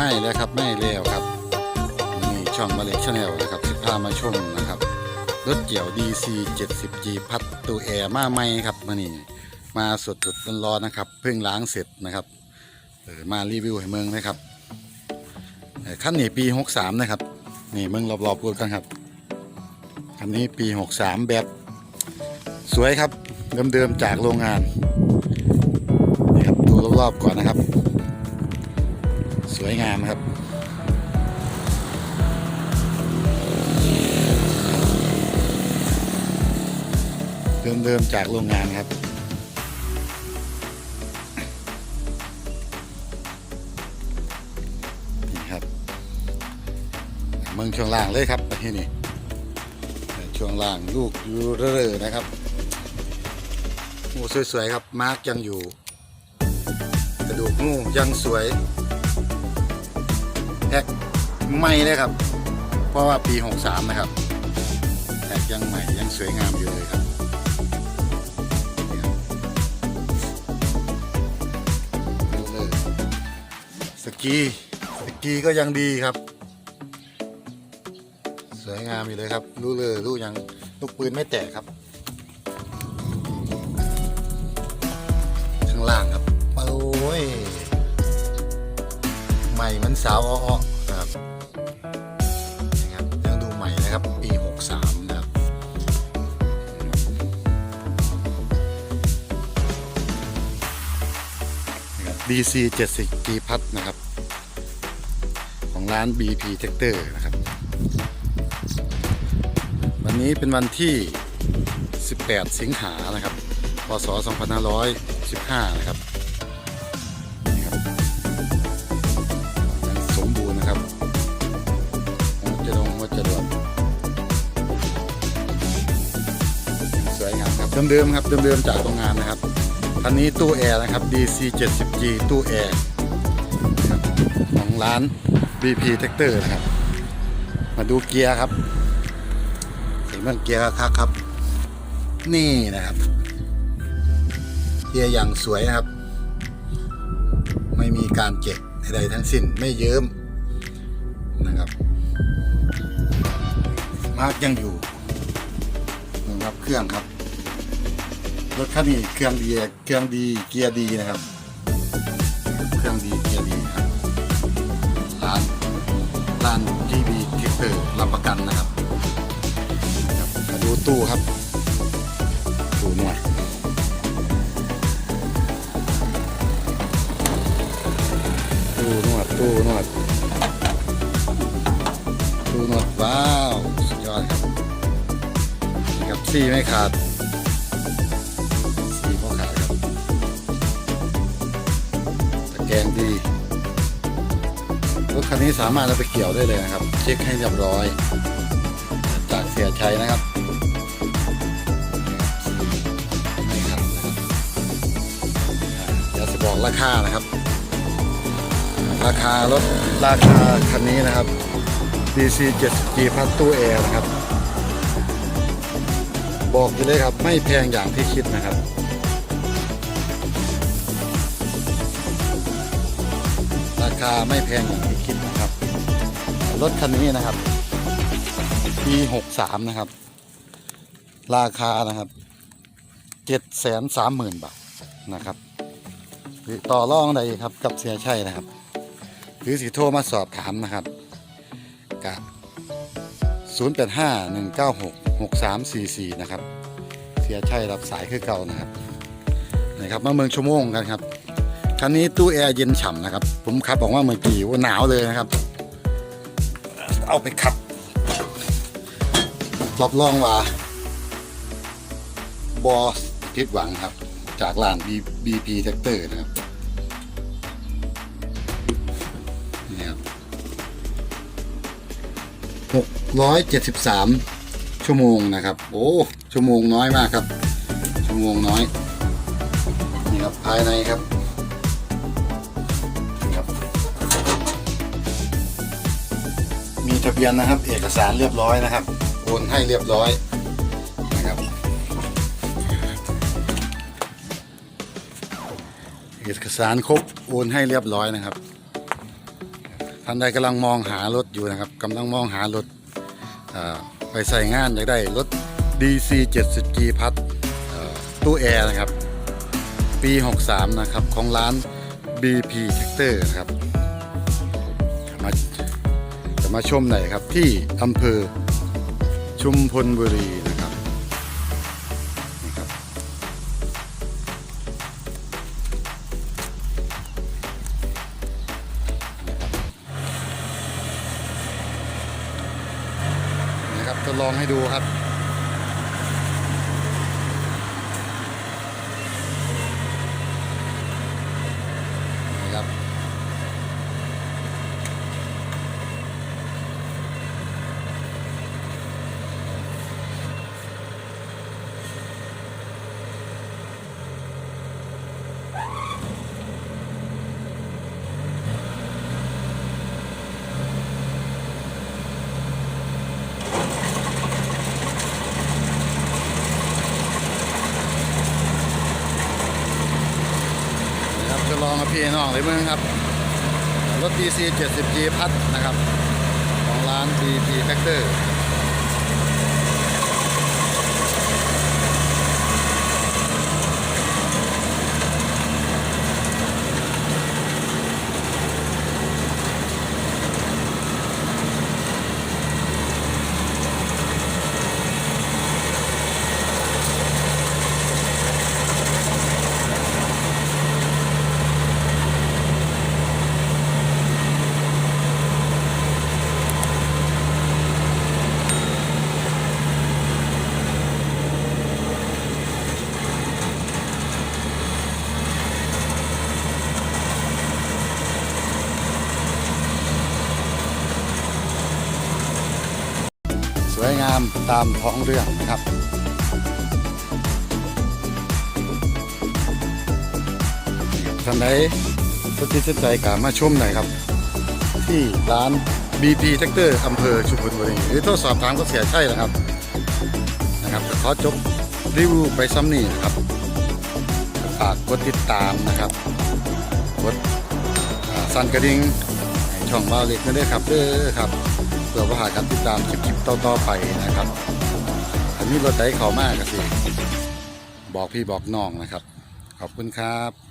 ไม่แล้วครับไม่แล้วครับนี่ช่องมาเล็กชาแนลนะครับสิพามาชมนะครับรถเกี่ยว DC 70G พัดตูแอร์มาใหม่ครับมานี่มาสดสดๆร้อนๆนะครับ เพิ่งล้างเสร็จนะครับเออมารีวิวให้เมืองนะครับเอ่อคันนี้ปี 63 นะครับ นี่เมืองรอบๆพูกันครับคันนี้ปี 63 แบบสวยครับเดิมๆจากโรงงานนี่ครับดูรอบๆก่อนนะครับ วยงามครับเดิมๆจากโรงงานครับ นี่ครับ เมืองช่วงล่างเลยครับที่นี่ช่วงล่างลูกยูเรอร์นะครับโอ้สวยๆครับ มาร์กยังอยู่ กระดูกงูยังสวย แท็กใหม่เลยครับ เพราะว่าปี 63 นะครับแท็กยังใหม่ยังสวยงามอยู่เลยครับรับดูเลยสกีสกีก็ยังดีครับ สวยงามอยู่เลยครับรู้เลยรู้ยังลูกปืนไม่แตกครับ ข้างล่างครับ สาวอ้อครับนี่ครับยังดูใหม่นะครับ ปี 63 นะครับนี่ครับ DC 70 G พัดนะครับ ของร้าน BP Tractor นะครับ วันนี้เป็นวันที่ 18 สิงหานะครับ พศ 2515 นะครับ เดิมๆครับเดิมๆจากโรงงานนะครับอันนี้ตู้แอร์นะครับ DC 70G ตู้แอร์ของร้าน BP Tractor นะครับ มาดูเกียร์ครับเห็นมันเกียร์คักครับ นี่นะครับ เกียร์อย่างสวยนะครับ ไม่มีการเจ็บใดๆทั้งสิ้นไม่เยิ้มนะครับมาร์กยังอยู่นะครับเครื่องครับ รถคันนี้เครื่องดีเครื่องดีเกียร์ดีนะครับ เครื่องดีเกียร์ดีครับร้านร้าน GB t r i p p e r รับประกันนะครับครับมาดูตู้ครับตู้หน่วยตู้นวดตู้นวดตู้นวดว้าว สุดยอดครับนี่ครับซี่ไม่ขาด แกรงดีรถคันนี้สามารถเอาไปเกี่ยวได้เลยนะครับ เช็คให้เรียบร้อย จากเสียชัยนะครับไม่ขาดนะครับอ่าเดี๋ยวจะบอกราคานะครับ ราคารถราคาคันนี้นะครับ DC 70G พัดตู้แอร์นะครับ บอกอยู่เลยครับไม่แพงอย่างที่คิดนะครับ คาไม่แพงอย่างที่คิดนะครับ รถคันนี้นะครับปี63นะครับ ราคานะครับ730,000บาทนะครับหรือต่อรองใดครับกับเสียชัยนะครับ หรือสิโทรมาสอบถามนะครับกับ085 196 6344 นะครับ เสียชัยรับสายคือเก่านะครับนะครับมาเมืองชั่วโมงกันครับ คันนี้ตู้แอร์เย็นฉ่ำนะครับ ผมขับออกมาเมื่อกี้ว่าหนาวเลยนะครับ เอาไปขับรับรองว่าบอสผิดหวังครับ จากร้าน BP Tractor นะครับนี่ครับหกร้อยเจ็ดสิบสามชั่วโมงนะครับ โอ้ ชั่วโมงน้อยมากครับ ชั่วโมงน้อย นี่ครับภายในครับะเบียนนะครับ เอกสารเรียบร้อยนะครับโอนให้เรียบร้อยนะครับเอกสารครบโอนให้เรียบร้อยนะครับท่านใดกำลังมองหารถอยู่นะครับกำลังมองหารถไปใส่งานอยากได้รถ DC 70G พัดตู้แอร์นะครับ ปี 63 นะครับ ของร้าน BP Tractor นะครับ มาชมหน่อยครับที่อำเภอชุมพลบุรีนะครับนี่ครับ นะครับทดลองให้ดูครับนะครับ นะ ครับจะลองพี่น้องเลยมึงครับ รถ DC 70G พัดนะครับ ของร้าน BP Factor ามตามท้องเรื่องนะครับ ท่านใดสนใจกามาชมหน่อยครับ ที่ร้าน BP Tractor อำเภอชุมพลบุรีหรือโทรสอบถามก็เสียใช่แล้วครับนะครับขอจบรีวิวไปซ้ำนี่นะครับฝากกดติดตามนะครับกดสั่นกระดิ่งช่องบาเล็กนั่นด้วยครับเด้อครับ เพื่อว่าหากันติดตามคลิปๆต่อๆไปนะครับอันนี้รถไถเขามากสิ บอกพี่บอกน้องนะครับ ขอบคุณครับ